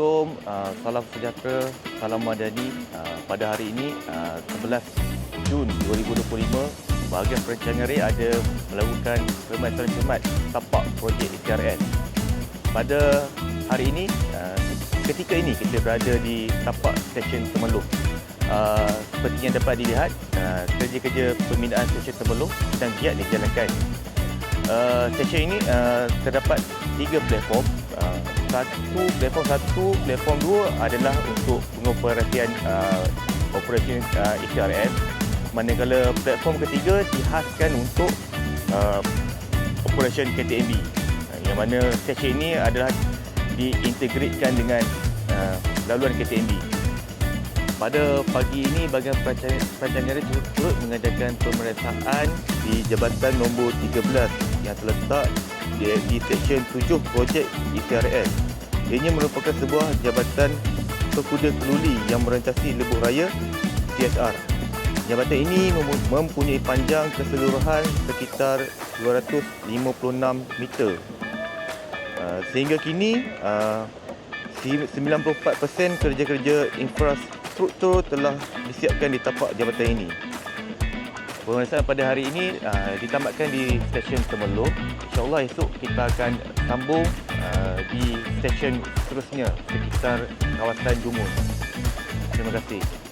Assalamualaikum, uh, salam sejahtera, salam madani. Uh, pada hari ini, uh, 11 Jun 2025, bahagian perancangan raya ada melakukan permasalahan cermat tapak projek ETRN. Pada hari ini, uh, ketika ini kita berada di tapak stesen Temeloh. Uh, seperti yang dapat dilihat, uh, kerja-kerja pembinaan stesen Temeloh sedang giat dijalankan. Uh, stesen ini uh, terdapat tiga platform. Uh, satu platform satu, platform dua adalah untuk pengoperasian uh, operasi uh, ECRN. Manakala platform ketiga dihaskan untuk uh, operation KTMB. Uh, yang mana stesen ini adalah diintegratekan dengan uh, laluan KTMB. Pada pagi ini, bahagian perancangan, turut, turut mengadakan pemeriksaan di Jabatan Nombor 13 yang terletak di, Seksyen 7 projek ECRS. Ianya merupakan sebuah jabatan pekuda keluli yang merentasi lebuh raya CSR. Jabatan ini mem- mempunyai panjang keseluruhan sekitar 256 meter. Uh, sehingga kini uh, si- 94% kerja-kerja infrastruktur telah disiapkan di tapak jabatan ini. Pemeriksaan pada hari ini uh, ditamatkan di stesen Temeloh. InsyaAllah esok kita akan sambung uh, di stesen seterusnya sekitar kawasan Jumun. Terima kasih.